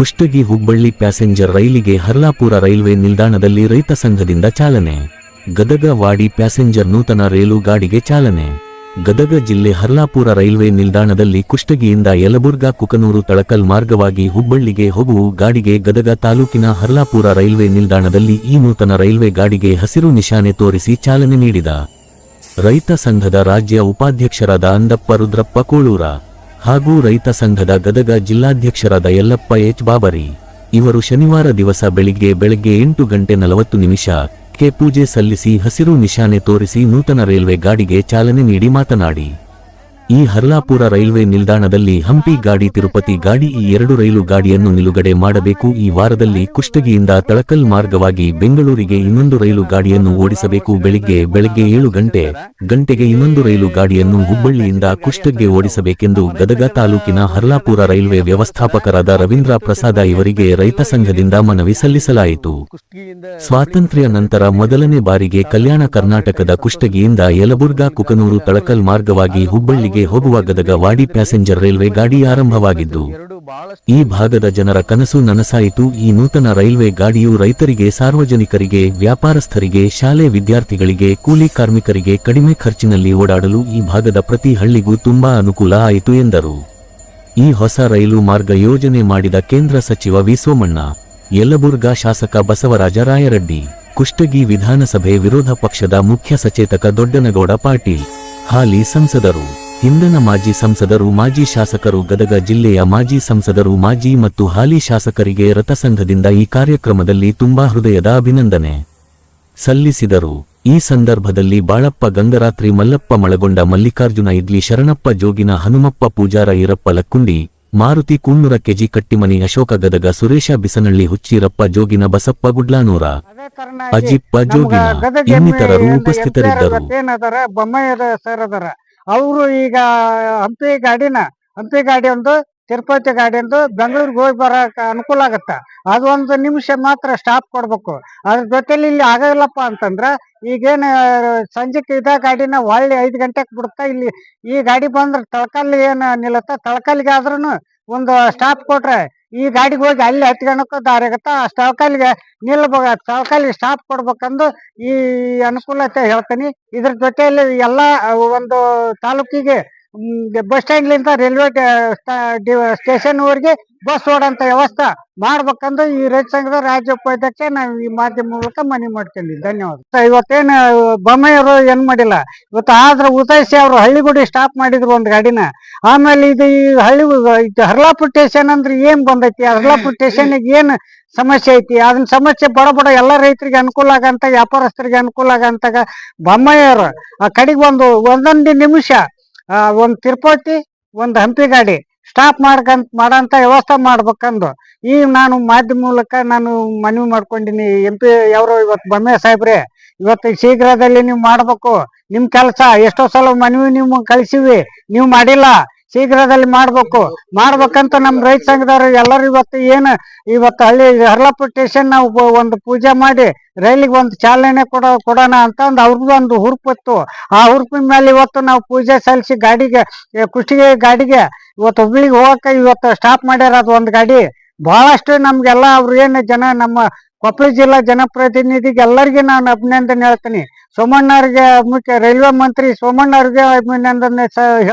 Kushtagi Hubballi passenger ರೈಲಿಗೆ Harlapur railway ನಿಲ್ದಾಣದಲ್ಲಿ ರೈತ ಸಂಘದಿಂದ ಚಾಲನೆ. ಗದಗ ವಾಡಿ ಪ್ಯಾಸೆಂಜರ್ ನೂತನ ರೈಲು ಗಾಡಿಗೆ ಚಾಲನೆ. ಗದಗ ಜಿಲ್ಲೆ ಹರ್ಲಾಪುರ ರೈಲ್ವೆ ನಿಲ್ದಾಣದಲ್ಲಿ ಕುಷ್ಟಗಿಯಿಂದ ಯಲಬುರ್ಗಾ ಕುಕನೂರು ತಳಕಲ್ ಮಾರ್ಗವಾಗಿ ಹುಬ್ಬಳ್ಳಿಗೆ ಹೋಗುವ ಗಾಡಿಗೆ ಗದಗ ತಾಲೂಕಿನ ಹರ್ಲಾಪುರ ರೈಲ್ವೆ ನಿಲ್ದಾಣದಲ್ಲಿ ಈ ನೂತನ ರೈಲ್ವೆ ಗಾಡಿಗೆ ಹಸಿರು ನಿಶಾನೆ ತೋರಿಸಿ ಚಾಲನೆ ನೀಡಿದ. ರೈತ ಸಂಘದ ರಾಜ್ಯ ಉಪಾಧ್ಯಕ್ಷರಾದ ಅಂದಪ್ಪ ರುದ್ರಪ್ಪ ಕೋಳೂರ. ಹಾಗೂ ರೈತ ಸಂಘದ ಗದಗ ಜಿಲ್ಲಾಧ್ಯಕ್ಷರಾದ ಯಲ್ಲಪ್ಪ ಎಚ್ ಬಾಬರಿ ಇವರು ಶನಿವಾರ ದಿವಸ ಬೆಳಿಗ್ಗೆ ಬೆಳಗ್ಗೆ ಎಂಟು ಗಂಟೆ ನಲವತ್ತು ನಿಮಿಷ ಕೆ ಪೂಜೆ ಸಲ್ಲಿಸಿ ಹಸಿರು ನಿಶಾನೆ ತೋರಿಸಿ ನೂತನ ರೈಲ್ವೆ ಗಾಡಿಗೆ ಚಾಲನೆ ನೀಡಿ ಮಾತನಾಡಿ. ಈ ಹರ್ಲಾಪುರ ರೈಲ್ವೆ ನಿಲ್ದಾಣದಲ್ಲಿ ಹಂಪಿ ಗಾಡಿ, ತಿರುಪತಿ ಗಾಡಿ, ಈ ಎರಡು ರೈಲು ಗಾಡಿಯನ್ನು ನಿಲುಗಡೆ ಮಾಡಬೇಕು. ಈ ವಾರದಲ್ಲಿ ಕುಷ್ಟಗಿಯಿಂದ ತಳಕಲ್ ಮಾರ್ಗವಾಗಿ ಬೆಂಗಳೂರಿಗೆ ಇನ್ನೊಂದು ರೈಲು ಗಾಡಿಯನ್ನು ಓಡಿಸಬೇಕು. ಬೆಳಿಗ್ಗೆ ಬೆಳಗ್ಗೆ ಏಳು ಗಂಟೆ ಗಂಟೆಗೆ ಇನ್ನೊಂದು ರೈಲು ಗಾಡಿಯನ್ನು ಹುಬ್ಬಳ್ಳಿಯಿಂದ ಕುಷ್ಟಗ್ಗೆ ಓಡಿಸಬೇಕೆಂದು ಗದಗ ತಾಲೂಕಿನ ಹರ್ಲಾಪುರ ರೈಲ್ವೆ ವ್ಯವಸ್ಥಾಪಕರಾದ ರವೀಂದ್ರ ಪ್ರಸಾದ ಇವರಿಗೆ ರೈತ ಸಂಘದಿಂದ ಮನವಿ ಸಲ್ಲಿಸಲಾಯಿತು. ಸ್ವಾತಂತ್ರ್ಯ ನಂತರ ಮೊದಲನೇ ಬಾರಿಗೆ ಕಲ್ಯಾಣ ಕರ್ನಾಟಕದ ಕುಷ್ಟಗಿಯಿಂದ ಯಲಬುರ್ಗಾ, ಕುಕನೂರು ತಳಕಲ್ ಮಾರ್ಗವಾಗಿ ಹುಬ್ಬಳ್ಳಿಗೆ ಹೋಗುವ ಗದಗ ವಾಡಿ ಪ್ಯಾಸೆಂಜರ್ ರೈಲ್ವೆ ಗಾಡಿ ಆರಂಭವಾಗಿದ್ದು, ಈ ಭಾಗದ ಜನರ ಕನಸು ನನಸಾಯಿತು. ಈ ನೂತನ ರೈಲ್ವೆ ಗಾಡಿಯು ರೈತರಿಗೆ, ಸಾರ್ವಜನಿಕರಿಗೆ, ವ್ಯಾಪಾರಸ್ಥರಿಗೆ, ಶಾಲೆ ವಿದ್ಯಾರ್ಥಿಗಳಿಗೆ, ಕೂಲಿ ಕಾರ್ಮಿಕರಿಗೆ ಕಡಿಮೆ ಖರ್ಚಿನಲ್ಲಿ ಓಡಾಡಲು ಈ ಭಾಗದ ಪ್ರತಿ ಹಳ್ಳಿಗೂ ತುಂಬಾ ಅನುಕೂಲ ಆಯಿತು ಎಂದರು. ಈ ಹೊಸ ರೈಲು ಮಾರ್ಗ ಯೋಜನೆ ಮಾಡಿದ ಕೇಂದ್ರ ಸಚಿವ ವಿ ಸೋಮಣ್ಣ ಶಾಸಕ ಬಸವರಾಜ ರಾಯರೆಡ್ಡಿ, ಕುಷ್ಟಗಿ ವಿಧಾನಸಭೆ ವಿರೋಧ ಪಕ್ಷದ ಮುಖ್ಯ ಸಚೇತಕ ದೊಡ್ಡನಗೌಡ ಪಾಟೀಲ್, ಹಾಲಿ ಸಂಸದರು. ಹಿಂದಿನ ಮಾಜಿ ಸಂಸದರು ಮಾಜಿ ಶಾಸಕರು ಗದಗ ಜಿಲ್ಲೆಯ ಮಾಜಿ ಸಂಸದರು ಮಾಜಿ ಮತ್ತು ಹಾಲಿ ಶಾಸಕರಿಗೆ ರಥಸಂಘದಿಂದ ಈ ಕಾರ್ಯಕ್ರಮದಲ್ಲಿ ತುಂಬಾ ಹೃದಯದ ಅಭಿನಂದನೆ ಸಲ್ಲಿಸಿದರು. ಈ ಸಂದರ್ಭದಲ್ಲಿ ಬಾಳಪ್ಪ ಗಂಗರಾತ್ರಿ ಮಲ್ಲಪ್ಪ ಮಳಗೊಂಡ ಮಲ್ಲಿಕಾರ್ಜುನ ಇಡ್ಲಿ ಶರಣಪ್ಪ ಜೋಗಿನ ಹನುಮಪ್ಪ ಪೂಜಾರ ಈರಪ್ಪ ಲಕ್ಕುಂಡಿ ಮಾರುತಿ ಕುನ್ನೂರ ಕೆಜಿ ಕಟ್ಟಿಮನಿ ಅಶೋಕ ಗದಗ ಸುರೇಶ ಬಿಸನಳ್ಳಿ ಹುಚ್ಚೀರಪ್ಪ ಜೋಗಿನ ಬಸಪ್ಪ ಗುಡ್ಲಾನೂರ ಅಜಿಪ್ಪ ಜೋಗಿನ ಇನ್ನಿತರರು ಉಪಸ್ಥಿತರಿದ್ದರು. ಅವರು ಈಗ ಹಂಪಿ ಗಾಡಿನ, ಹಂಪಿ ಗಾಡಿ ಒಂದು, ತಿರುಪತಿ ಗಾಡಿ ಒಂದು ಬೆಂಗಳೂರಿಗೆ ಹೋಗಿ ಬರೋಕೆ ಅನುಕೂಲ ಆಗತ್ತ. ಅದು ಒಂದು ನಿಮಿಷ ಮಾತ್ರ ಸ್ಟಾಪ್ ಕೊಡಬೇಕು. ಅದ್ರ ಜೊತೆಲಿ ಇಲ್ಲಿ ಆಗಲ್ಲಪ್ಪ ಅಂತಂದ್ರೆ, ಈಗೇನ ಸಂಜೆಗೆ ಇದ ಗಾಡಿನ ಹೊಳ್ಳಿ ಐದು ಗಂಟೆಗೆ ಬಿಡುತ್ತಾ ಇಲ್ಲಿ, ಈ ಗಾಡಿ ಬಂದ್ರ ತಳಕಲ್ ಏನು ನಿಲ್ಲತ್ತ? ತಳಕಲ್ಲಿಗೆ ಒಂದು ಸ್ಟಾಪ್ ಕೊಟ್ರೆ ಈ ಗಾಡಿಗೆ ಹೋಗಿ ಅಲ್ಲಿ ಆಗತ್ತ, ಆ ಸವಕಾಲಿಗೆ ನಿಲ್ಬೇಕ ತಳಕಲ್ಗೆ ಸ್ಟಾಪ್ ಕೊಡ್ಬೇಕಂದು ಈ ಅನುಕೂಲತೆ ಹೇಳ್ತೀನಿ. ಇದ್ರ ಜೊತೆಯಲ್ಲಿ ಎಲ್ಲಾ ಒಂದು ತಾಲೂಕಿಗೆ ಬಸ್ ಸ್ಟ್ಯಾಂಡ್ಲಿಂದ ರೈಲ್ವೆ ಸ್ಟೇಷನ್ ವರೆಗೆ ಬಸ್ ಓಡಂತ ವ್ಯವಸ್ಥೆ ಮಾಡ್ಬೇಕಂದ್ರೆ ಈ ರೈತ ಸಂಘದ ರಾಜ್ಯ ಉಪಾಧ್ಯಕ್ಷ ನಾವು ಈ ಮಾಧ್ಯಮ ಮೂಲಕ ಮನವಿ ಮಾಡ್ಕೊಂಡ್ವಿ ಧನ್ಯವಾದ. ಇವತ್ತೇನು ಬೊಮ್ಮೆಯವರು ಏನ್ ಮಾಡಿಲ್ಲ. ಇವತ್ತು ಆದ್ರೆ ಉದಯಿಸಿ ಅವರು ಹಳ್ಳಿಗುಡಿ ಸ್ಟಾಪ್ ಮಾಡಿದ್ರು ಒಂದು ಗಾಡಿನ. ಆಮೇಲೆ ಇದು ಈ ಹಳ್ಳಿ ಹರ್ಲಾಪುರ್ ಸ್ಟೇಷನ್ ಅಂದ್ರೆ ಏನ್ ಬಂದೈತಿ? ಹರ್ಲಾಪುರ್ ಸ್ಟೇಷನ್ ಏನ್ ಸಮಸ್ಯೆ ಐತಿ? ಅದನ್ನ ಸಮಸ್ಯೆ ಬಡ ಬಡ ಎಲ್ಲ ರೈತರಿಗೆ ಅನುಕೂಲ ಆಗಂತ ವ್ಯಾಪಾರಸ್ಥರಿಗೆ ಅನುಕೂಲ ಆಗಂತಾಗ ಬೊಮ್ಮೆಯವರು ಆ ಕಡೆಗೆ ಒಂದು ಒಂದೊಂದು ನಿಮಿಷ ಒಂದ್ ತಿರುಪತಿ ಒಂದು ಹಂಪಿ ಗಾಡಿ. ಸ್ಟಾಪ್ ಮಾಡ್ಕಂತ, ಮಾಡಂತ ವ್ಯವಸ್ಥೆ ಮಾಡ್ಬೇಕಂದು. ಈ ನಾನು ಮಾಧ್ಯಮ ಮೂಲಕ ನಾನು ಮನವಿ ಮಾಡ್ಕೊಂಡಿನಿ. ಎಂ ಪಿ ಅವರು ಇವತ್ತು ಬೊಮ್ಮೆ ಸಾಹೇಬ್ರೆ, ಇವತ್ತು ಶೀಘ್ರದಲ್ಲಿ ನೀವು ಮಾಡ್ಬೇಕು. ನಿಮ್ ಕೆಲಸ, ಎಷ್ಟೋ ಸಲ ಮನವಿ ನೀವು ಕಳಿಸಿವಿ. ನೀವು ಮಾಡಿಲ್ಲ. ಶೀಘ್ರದಲ್ಲಿ ಮಾಡ್ಬೇಕು. ಮಾಡ್ಬೇಕಂತ ನಮ್ ರೈತ ಸಂಘದವ್ರು ಎಲ್ಲರೂ ಇವತ್ತು ಏನು, ಇವತ್ತು ಹಳ್ಳಿ ಹರ್ಲಾಪುರ ಸ್ಟೇಷನ್ ನಾವು ಒಂದು ಪೂಜೆ ಮಾಡಿ ರೈಲಿಗೆ ಒಂದು ಚಾಲನೆ ಕೊಡ, ಕೊಡೋಣ ಅಂತಂದು ಅವ್ರದ್ದು ಒಂದು ಹುರುಪಿತ್ತು. ಆ ಹುರುಪಿನ ಮೇಲೆ ಇವತ್ತು ನಾವು ಪೂಜೆ ಸಲ್ಲಿಸಿ ಗಾಡಿಗೆ ಕುಷ್ಟಿಗೆ ಗಾಡಿಗೆ ಇವತ್ತು ಹುಬ್ಳಿಗೆ ಹೋಗಕ್ಕೆ ಇವತ್ತು ಸ್ಟಾಪ್ ಮಾಡ್ಯಾರ ಅದು ಒಂದು ಗಾಡಿ. ಬಹಳಷ್ಟು ನಮ್ಗೆಲ್ಲ ಅವ್ರು ಏನು ಜನ ನಮ್ಮ ಕೊಪ್ಪಳ ಜಿಲ್ಲಾ ಜನಪ್ರತಿನಿಧಿಗೆ ಎಲ್ಲರಿಗೆ ನಾನು ಅಭಿನಂದನೆ ಹೇಳ್ತೀನಿ. ಸೋಮಣ್ಣವ್ರಿಗೆ ಮುಖ್ಯ ರೈಲ್ವೆ ಮಂತ್ರಿ ಸೋಮಣ್ಣವ್ರಿಗೆ ಅಭಿನಂದನೆ ಸ